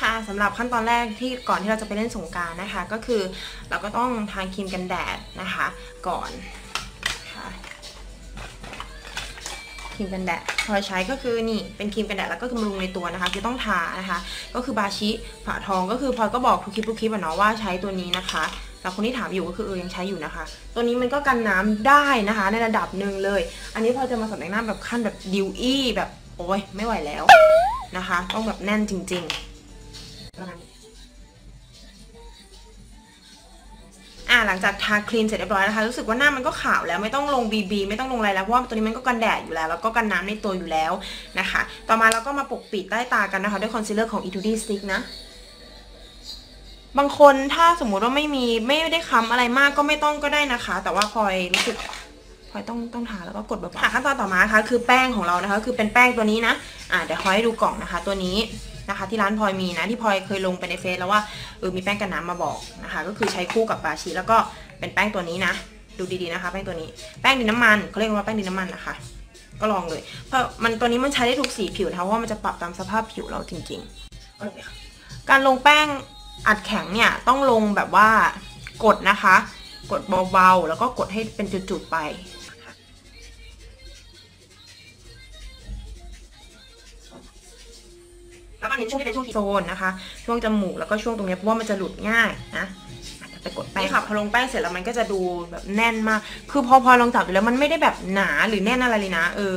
ค่ะสำหรับขั้นตอนแรกที่ก่อนที่เราจะไปเล่นสงการนะคะ ก็คือเราก็ต้องทาครีมกันแดดนะคะ ก่อนค่ะครีมกันแดดพลอยใช้ก็คือนี่เป็นครีมกันแดดแล้วก็คือบำรุงในตัวนะคะ คือต้องทานะคะ ก็คือบาชิฝาทองก็คือพลอยก็บอกทุกคลิปทุกคลิปอะเนาะว่าใช้ตัวนี้นะคะแล้วคนที่ถามอยู่ก็คือเออยังใช้อยู่นะคะ ตัวนี้มันก็กันน้ำได้นะคะ ในระดับหนึ่งเลย อันนี้พลอยจะมาสำแต่งหน้าแบบขั้นแบบดิวอี้แบบโอ้ยไม่ไหวแล้วนะคะ ต้องแบบแน่นจริง ๆ อ่าหลังจากทาครีมเสร็จเรียบร้อยนะคะรู้สึกว่าหน้ามันก็ขาวแล้วไม่ต้องลง BB ไม่ต้องลงอะไรแล้วเพราะว่าตัวนี้มันก็กันแดดอยู่แล้ว แล้วก็กันน้ำในตัวอยู่แล้วนะคะ ต่อมาเราก็มาปกปิดใต้ตากันนะคะ ด้วยคอนซีลเลอร์ของ Etude Stick นะบางคนถ้าสมมุติว่าไม่มีไม่ได้ค้ำอะไรมากก็ไม่ต้องก็ได้นะคะ แต่ว่าพลอยรู้สึกพลอยต้องต้องทาแล้วก็กดเบาๆขั้นตอนต่อมานะคะคือแป้งของเรานะคะ คือเป็นแป้งตัวนี้นะอ่าเดี๋ยวพลอยให้ดูกล่องนะคะ ตัวนี้ นะคะ ที่ร้านพลอยมีนะที่พลอยเคยลงไปในเฟซแล้วว่าเออมีแป้งกันน้ำมาบอกนะคะ ก็คือใช้คู่กับบาชีแล้วก็เป็นแป้งตัวนี้นะ ดูดีๆนะคะ แป้งตัวนี้แป้งดินน้ำมันเขาเรียกว่าแป้งดินน้ำมันนะคะ ก็ลองเลย เพราะมันตัวนี้มันใช้ได้ทุกสีผิวนะคะเพราะว่ามันจะปรับตามสภาพผิวเราจริงๆการลงแป้งอัดแข็งเนี่ยต้องลงแบบว่ากดนะคะ กดเบาๆแล้วก็กดให้เป็นจุดๆไป เน้นช่วงที่เป็นช่วงโซนนะคะ ช่วงจมูกแล้วก็ช่วงตรงนี้เพราะว่ามันจะหลุดง่ายนะไปกดแป้งค่ะพอลงแป้งเสร็จแล้วมันก็จะดูแบบแน่นมาก คือพอพอลองจับดูแล้วมันไม่ได้แบบหนาหรือแน่นอะไรเลยนะ เออ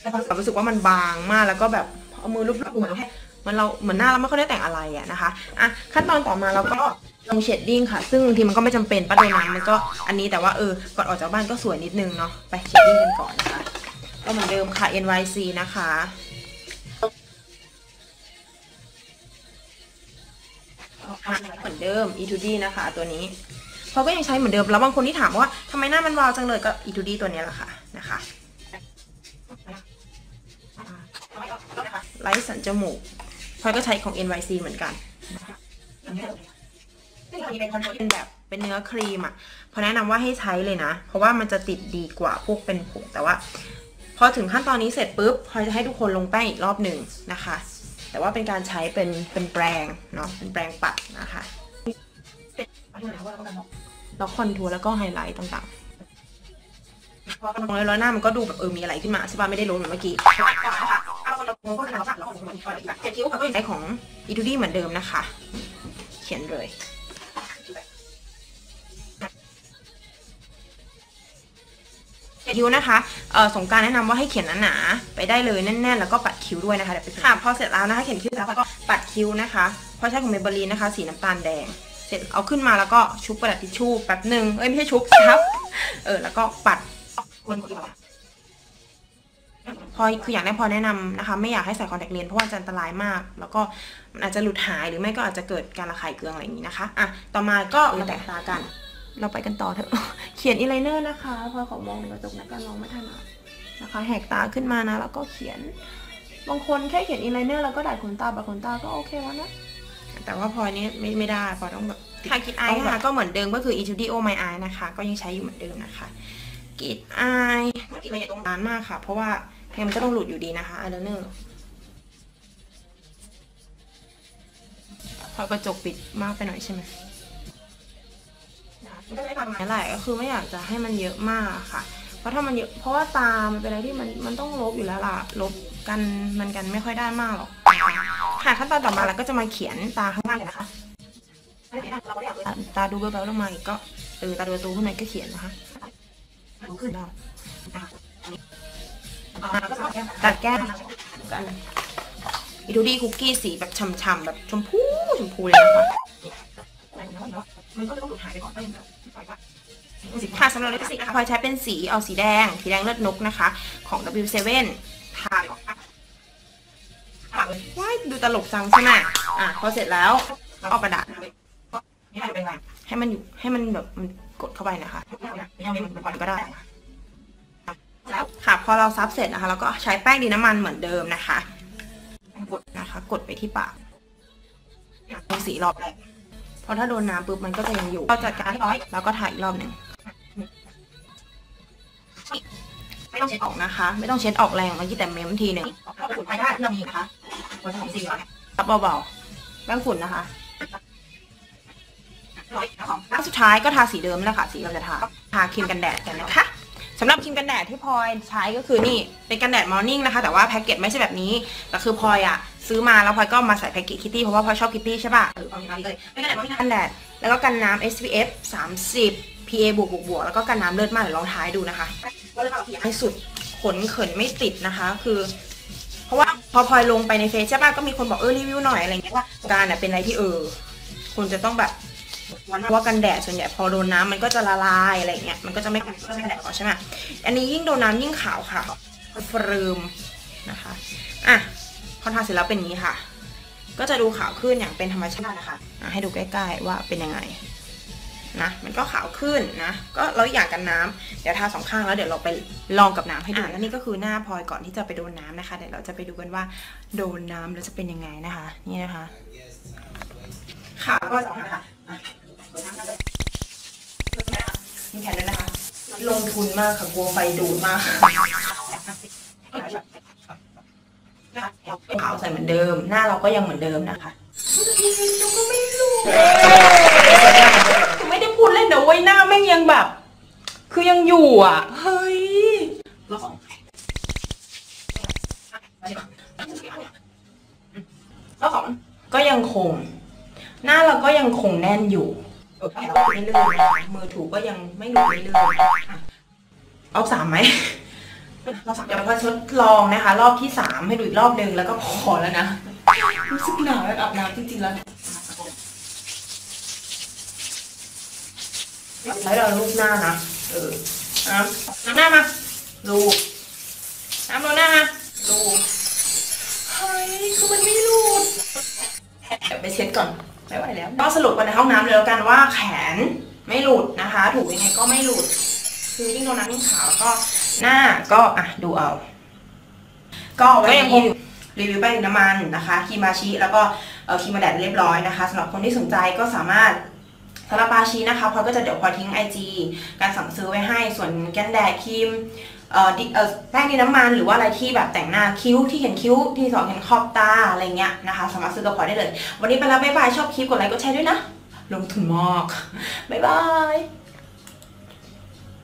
แต่พอรู้สึกว่ามันบางมากแล้วก็แบบเอามือลูบๆเหมือนเหมือนเราเหมือนหน้าเราไม่ค่อยได้แต่งอะไรอะนะคะอะขั้นตอนต่อมาเราก็ลงเชดดิ้งค่ะ ซึ่งบางทีมันก็ไม่จำเป็นป้าโดนน้ำมันก็อันนี้แต่ว่าเออ ก่อนออกจากบ้านก็สวยนิดนึงเนาะ ไปเชดดิ้งกันก่อนนะคะ ก็เหมือนเดิมค่ะ NYC นะคะ มือนเดิม E2D นะคะ ตัวนี้เขาก็ยังใช้เหมือนเดิม แล้วบางคนที่ถามว่าทำไมหน้ามันวาวจังเลยก็ E2D ตัวนี้แหละค่ะนะคะไลท์สันจมูกพลอยก็ใช้ของ NYC เหมือนกันเป็นแบบเป็นเนื้อครีมอะพอแนะนำว่าให้ใช้เลยนะ เพราะว่ามันจะติดดีกว่าพวกเป็นผงแต่ว่า พอถึงขั้นตอนนี้เสร็จปุ๊บพลอยจะให้ทุกคนลงแป้งอีกรอบหนึ่งนะคะ แต่ว่าเป็นการใช้เป็นเป็นแปรงเนาะเป็นแปรงปัดนะคะ แล้วคอนทัวร์แล้วก็ไฮไลท์ต่างๆพอลงแล้วหน้ามันก็ดูแบบเออมีอะไรขึ้นมาใช่ป่ะไม่ได้ล้นเหมือนเมื่อกี้ใช้ของอีทูดี้เหมือนเดิมนะคะ เขียนเลยคิ้วนะคะ เอ่อ สงกรารแนะนำว่าให้เขียนหนาๆ ไปได้เลยแน่นๆ แล้วก็ปัดคิ้วด้วยนะคะ เดี๋ยวไปค่ะ พอเสร็จแล้วนะคะ เขียนคิ้วแล้วก็ปัดคิ้วนะคะ เพราะใช้ของเมเบลีนนะคะ สีน้ำตาลแดง เสร็จเอาขึ้นมาแล้วก็ชุบกระดาษทิชชู่แป๊บหนึ่งเอ้ยไม่ใช่ชุบครับ เออแล้วก็ปัดคนพอคืออย่างแรกพอแนะนำนะคะ ไม่อยากให้ใส่คอนแทคเลนส์เพราะว่าจะอันตรายมาก แล้วก็มันอาจจะหลุดหายหรือไม่ก็อาจจะเกิดการระคายเคืองอะไรอย่างนี้นะคะอะต่อมาก็มาแตะตากัน เราไปกันต่อเถอะเขียนอีไลเนอร์นะคะพอขอมองในกระจกนะก็น้องไม่ถนัดนะคะ แหกตาขึ้นมานะ แล้วก็เขียน บางคนแค่เขียนอีไลเนอร์แล้วก็ดัดขนตาบัดขนตาก็โอเคแล้วนะ แต่ว่าพลอยนี้ไม่ไม่ได้พลอยต้องแบบค่าคิดไอนะคะก็เหมือนเดิมก็คือ Etudio My Eye นะคะ ก็ยังใช้อยู่เหมือนเดิมนะคะกิดไอกิดไม่ตรงนานมากค่ะ เพราะว่าเพลงมันก็ต้องหลุดอยู่ดีนะคะไอไลเนอร์พอกระจกปิดมากไปหน่อยใช่ไหมนั่นแหละก็คือไม่อยากจะให้มันเยอะมากค่ะ เพราะถ้ามันเยอะเพราะว่าตามันเป็นอะไรที่มันมันต้องลบอยู่แล้วล่ะลบกันมันกันไม่ค่อยได้มากหรอก ค่ะขั้นตอนต่อมาเราก็จะมาเขียนตาข้างล่างเลยนะคะตาดูเบาๆลงมาอีกก็เออตาดูตูขึ้นมาก็เขียนนะคะขึ้นได้ตัดแก้มกันอีดูดี้คุกกี้สีแบบฉ่ำๆแบบชมพูชมพูเลยนะคะมันก็ต้องหลุดหายไปก่อนก็ยังค่ะสำหรับลิปสติกพลอยใช้เป็นสีเอาสีแดง สีแดงเลือดนกนะคะ ของ W7 ทา ว้ายดูตลกจังใช่ไหมอะพอเสร็จแล้วเอากระดาษให้มันอยู่ให้มันแบบมันกดเข้าไปนะคะก็ได้แล้วค่ะพอเราซับเสร็จนะคะเราก็ใช้แป้งดีน้ำมันเหมือนเดิมนะคะ กดนะคะ กดไปที่ปากสีรอบแรกเพราะถ้าโดนน้ำปุ๊บมันก็จะยังอยู่ก็จัดการร้อยแล้วก็ถ่ายอีกรอบหนึ่งไม่ต้องเช็ดออกนะคะ ไม่ต้องเช็ดออกแรงเมื่อกี้แต่เม้มทีหนึ่งถ้าฝุ่นไปได้เรื่องนี้นะคะ คนทำสีซับเบาๆแป้งฝุ่นนะคะแล้วสุดท้ายก็ทาสีเดิมนั่นแหละค่ะ สีเราจะทา ทาครีมกันแดดกันนะคะสำหรับครีมกันแดดที่พลอยใช้ก็คือนี่เป็นกันแดดมอร์นิ่งนะคะ แต่ว่าแพ็กเกจไม่ใช่แบบนี้แต่คือพลอยอะซื้อมาแล้วพลอยก็มาใส่แพ็กเกจคิตตี้เพราะว่าพลอยชอบคิตตี้ใช่ป่ะเออเอาอย่างนี้เลยเป็นกันแดดมอร์นิ่งกันแดดแล้วก็กันน้ำ SPF 30 PA บวกบวกบวกแล้วก็กันน้ำเลือดมากเดี๋ยวลองท้ายดูนะคะให้สุดขนเขินไม่ติดนะคะ คือ เพราะว่าพอพลอยลงไปในเฟซใช่ป่ะก็มีคนบอกเออรีวิวหน่อยอะไรเงี้ยว่าการเนี่ยเป็นอะไรที่เออคุณจะต้องแบบเพราะว่ากันแดดส่วนใหญ่พอโดนน้ำมันก็จะละลายอะไรเงี้ยมันก็จะไม่กันแดดออใช่ไหมอันนี้ยิ่งโดนน้ำยิ่งขาวค่ะเฟิร์มนะคะอะพอทาเสร็จแล้วเป็นนี้ค่ะ ก็จะดูขาวขึ้นอย่างเป็นธรรมชาตินะคะอะให้ดูใกล้ๆว่าเป็นยังไง นะมันก็ขาวขึ้นนะ ก็เราอยากกันน้ำเดี๋ยวทาสองข้างแล้วเดี๋ยวเราไปลองกับน้ำให้ดูแล้วนี่ก็คือหน้าพลอยก่อนที่จะไปโดนน้ำนะคะเดี๋ยวเราจะไปดูกันว่าโดนน้ำแล้วจะเป็นยังไงนะคะ นี่นะคะขาวก็สองนะคะอะนี่แขนด้วยนะคะ ลงทุนมากค่ะกลัวไฟดูดมากขาวใส่เหมือนเดิม หน้าเราก็ยังเหมือนเดิมนะคะเราก็ไม่รู้ไม่ได้ พูดเล่นเดี๋ยวไว้หน้าแม่งยังแบบ คือยังอยู่อะ เฮ้ยรอบสองรอบสองก็ยังคง หน้าเราก็ยังคงแน่นอยู่เออไม่เลื่อนมือถูก็ยังไม่หลุดไม่เลื่อนเอาสามไหมเราสามเดี๋ยวพอทดลองนะคะ รอบที่สามให้ดูอีกรอบหนึ่งแล้วก็พอแล้วนะรู้สึกหนาวแล้วอาบน้ำจริงๆแล้ว ใช้เราลูบหน้านะ เออน้ำน้ำหน้ามา ลูบน้ำลงหน้ามาลูบเฮ้ยคือมันไม่รูดเดี๋ยวไปเช็ดก่อนไม่ไหวแล้ว ก็สรุปกันในห้องน้ำเลยแล้วกันว่าแขนไม่หลุดนะคะ ถูกยังไงก็ไม่หลุด คือยิ่งโดนน้ำยิ่งขาวก็หน้าก็อะดูเอา ก็ก็ยังคงรีวิวแป้งน้ำมันนะคะครีมมาชิแล้วก็เออครีมมาแดดเรียบร้อยนะคะสำหรับคนที่สนใจก็สามารถ สำหรับปาชีนะคะพลอยก็จะเดี๋ยวพลอยทิ้ง IG การสั่งซื้อไว้ให้ ส่วนแก้นแดดครีมเอ่อแป้งดินน้ำมันหรือว่าอะไรที่แบบแต่งหน้าคิ้วที่เห็นคิ้วที่สองเห็นขอบตาอะไรเงี้ยนะคะสามารถซื้อกับพลอยได้เลย วันนี้ไปแล้วบ๊ายบายชอบคลิปกดไลค์กดแชร์ด้วยนะ ลงทุนมากบ๊ายบาย